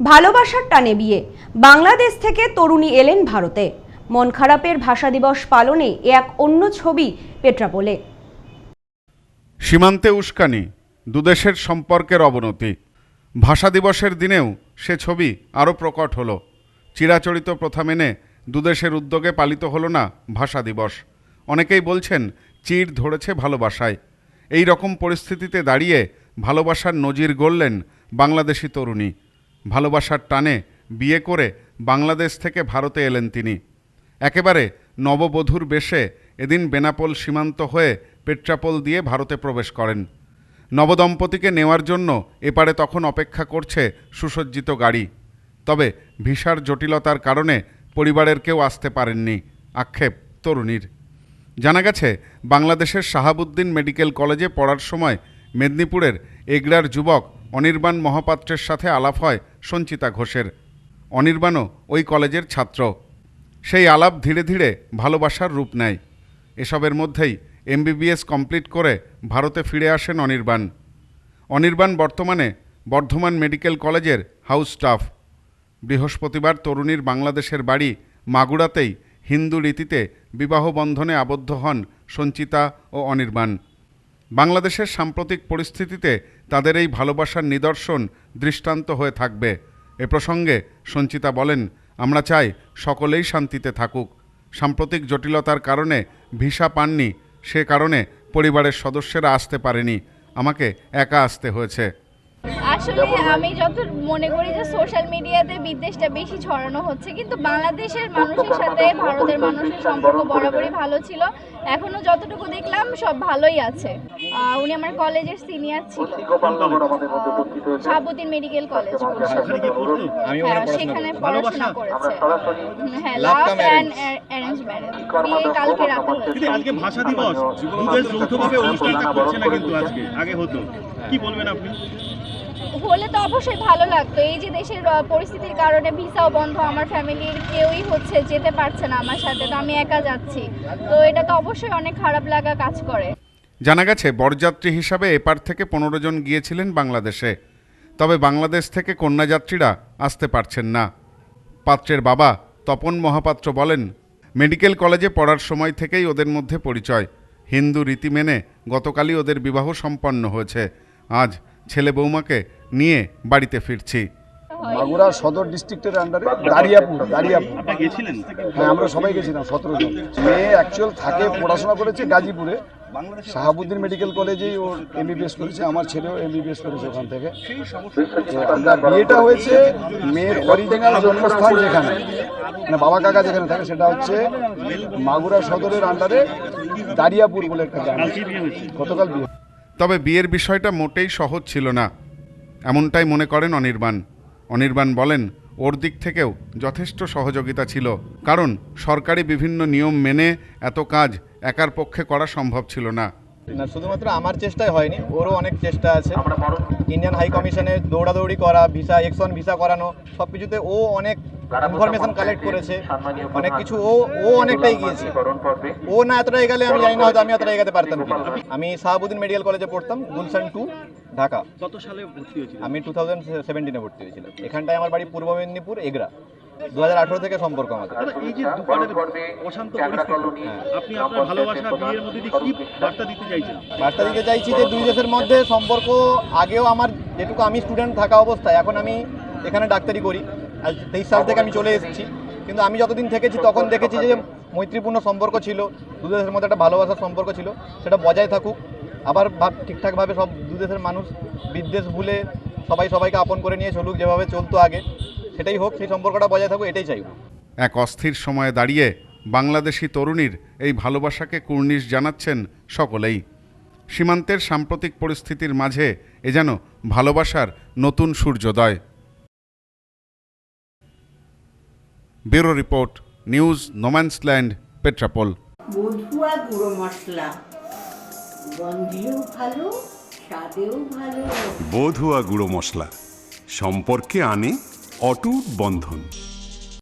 ভালোবাসার টানে বিয়ে। বাংলাদেশ থেকে তরুণী এলেন ভারতে। মন খারাপের ভাষা দিবস পালনে এ এক অন্য ছবি পেট্রাপোলে। সীমান্তে উস্কানি, দুদেশের সম্পর্কের অবনতি। ভাষা দিবসের দিনেও সে ছবি আরও প্রকট হলো। চিরাচরিত প্রথা মেনে দুদেশের উদ্যোগে পালিত হলো না ভাষা দিবস। অনেকেই বলছেন, চির ধরেছে ভালোবাসায়। এই রকম পরিস্থিতিতে দাঁড়িয়ে ভালোবাসার নজির গড়লেন বাংলাদেশি তরুণী। ভালোবাসার টানে বিয়ে করে বাংলাদেশ থেকে ভারতে এলেন তিনি। একেবারে নববধূর বেশে এদিন বেনাপোল সীমান্ত হয়ে পেট্রাপোল দিয়ে ভারতে প্রবেশ করেন। নবদম্পতিকে নেওয়ার জন্য এপারে তখন অপেক্ষা করছে সুসজ্জিত গাড়ি। তবে ভিসার জটিলতার কারণে পরিবারের কেউ আসতে পারেননি, আক্ষেপ তরুণীর। জানা গেছে, বাংলাদেশের শাহাবুদ্দিন মেডিকেল কলেজে পড়ার সময় মেদিনীপুরের এগড়ার যুবক অনির্বাণ মহাপাত্রের সাথে আলাপ হয় সঞ্চিতা ঘোষের। অনির্বাণও ওই কলেজের ছাত্র। সেই আলাপ ধীরে ধীরে ভালোবাসার রূপ নেয়। এসবের মধ্যেই এমবিবিএস কমপ্লিট করে ভারতে ফিরে আসেন অনির্বাণ। অনির্বাণ বর্তমানে বর্ধমান মেডিকেল কলেজের হাউস স্টাফ। বৃহস্পতিবার তরুণীর বাংলাদেশের বাড়ি মাগুরাতেই হিন্দু রীতিতে বিবাহ বন্ধনে আবদ্ধ হন সঞ্চিতা ও অনির্বাণ। বাংলাদেশের সাম্প্রতিক পরিস্থিতিতে তাদের এই ভালোবাসার নিদর্শন দৃষ্টান্ত হয়ে থাকবে। এ প্রসঙ্গে সঞ্চিতা বলেন, আমরা চাই সকলেই শান্তিতে থাকুক। সাম্প্রতিক জটিলতার কারণে ভিসা পাননি, সে কারণে পরিবারের সদস্যরা আসতে পারেনি। আমাকে একা আসতে হয়েছে। আসলে আমি যত মনে করি যে সোশ্যাল মিডিয়াতে বিদ্বেষটা বেশি ছড়ানো হচ্ছে কিন্তু বাংলাদেশের মানুষের সাথে ভারতের মানুষের সম্পর্ক বরাবরই ভালো ছিল এখনও যতটুকু দেখলাম সব ভালোই আছে। উনি আমার কলেজের সিনিয়র ছিল। শাহাবুদ্দিন মেডিকেল কলেজ সেখানে হ্যাঁ সেখানে পড়াশোনা করেছে। হ্যাঁ লাভ অ্যান্ড. অ্যারেঞ্জ ম্যারেজ বিয়ে কালকে রাতে আজকে ভাষা দিবস যৌথভাবে অনুষ্ঠানটা করছে না কিন্তু আজকে আগে হতো। কি বলবেন আপনি? হলে তো অবশ্যই ভালো লাগতো। এই যে দেশের পরিস্থিতির কারণে ভিসাও বন্ধ, আমার ফ্যামিলির কেউই হচ্ছে, যেতে পারছে না আমার সাথে, তো আমি একা যাচ্ছি। তো এটা তো অবশ্যই অনেক খারাপ লাগা কাজ করে। জানা গেছে, বরযাত্রী হিসাবে এপার থেকে পনেরো জন গিয়েছিলেন বাংলাদেশে। তবে বাংলাদেশ থেকে কন্যাযাত্রীরা আসতে পারছেন না। পাত্রের বাবা তপন মহাপাত্র বলেন, মেডিকেল কলেজে পড়ার সময় থেকেই ওদের মধ্যে পরিচয়। হিন্দু রীতি মেনে গতকালই ওদের বিবাহ সম্পন্ন হয়েছে। আজ ছেলে বৌমাকে নিয়ে বাড়িতে ফিরছি। মাগুরা সদর ডিস্ট্রিক্টের আন্ডারে দারিয়াপুর দারিয়াপুর গেছিলেন? হ্যাঁ আমরা সবাই গেছিলাম সতেরো জন। মেয়ে অ্যাকচুয়াল থাকে পড়াশোনা করেছে গাজীপুরে। শাহাবুদ্দিন মেডিকেল কলেজেই ও এমবিবিএস করেছে আমার ছেলেও এমবিবিএস করেছে ওখান থেকে। আমরা বিয়েটা হয়েছে মেয়ের অরিজিনাল জন্মস্থান যেখানে মানে বাবা কাকা যেখানে থাকে সেটা হচ্ছে মাগুরা সদরের আন্ডারে দারিয়াপুর বলে একটা গ্রাম গতকাল বিয়ে তবে বিয়ের বিষয়টা মোটেই সহজ ছিল না। এমনটাই মনে করেন অনির্বাণ। অনির্বাণ বলেন, ওর দিক থেকেও যথেষ্ট সহযোগিতা ছিল। কারণ সরকারি বিভিন্ন নিয়ম মেনে এত কাজ একার পক্ষে করা সম্ভব ছিল না। না, শুধুমাত্র আমার চেষ্টাই হয়নি, ওরও অনেক চেষ্টা আছে। ইন্ডিয়ান হাই কমিশনে দৌড়াদৌড়ি করা, ভিসা, এক্সন ভিসা করানো সব কিছুতে ও অনেক ইনফরমেশন কালেক্ট করেছে। অনেক কিছু ও ও অনেকটাই গিয়েছে। ও না এতটা এগালে আমি জানি না হয়তো আমি এতটা এগাতে পারতাম কিনা। আমি শাহাবুদ্দিন মেডিকেল কলেজে পড়তাম গুলশান টু ঢাকা। কত সালে ভর্তি হয়েছিল? আমি টু থাউজেন্ড সেভেন্টিনে ভর্তি হয়েছিলাম। এখানটায় আমার বাড়ি পূর্ব মেদিনীপুর এগরা। দু হাজার আঠেরো থেকে সম্পর্ক আমাদের। এই যে অশান্ত পরিস্থিতি আপনি আপনার ভালোবাসা বিয়ের মধ্যে দিয়ে কি বার্তা দিতে চাইছেন? বার্তা দিতে চাইছি যে দুই দেশের মধ্যে সম্পর্ক আগেও আমার যেটুকু আমি স্টুডেন্ট থাকা অবস্থায় এখন আমি এখানে ডাক্তারি করি। তেইশ সাল থেকে আমি চলে এসেছি। কিন্তু আমি যতদিন থেকেছি তখন দেখেছি যে মৈত্রীপূর্ণ সম্পর্ক ছিল, দু দেশের মধ্যে একটা ভালোবাসার সম্পর্ক ছিল, সেটা বজায় থাকুক। আবার ভাব ঠিকঠাকভাবে সব দু দেশের মানুষ বিদ্বেষ ভুলে সবাই সবাইকে আপন করে নিয়ে চলুক, যেভাবে চলতো আগে। সেটাই হোক, সেই সম্পর্কটা বজায় থাকুক, এটাই চাইব। এক অস্থির সময়ে দাঁড়িয়ে বাংলাদেশি তরুণীর এই ভালোবাসাকে কুর্নিশ জানাচ্ছেন সকলেই। সীমান্তের সাম্প্রতিক পরিস্থিতির মাঝে এ যেন ভালোবাসার নতুন সূর্যোদয়। Bureau report news no man's land Petrapole বধুয়া গুঁড়ো মশলা। গন্ধেও ভালো স্বাদেও ভালো। বধুয়া গুঁড়ো মশলা। সম্পর্কে আনে অটুট বন্ধন।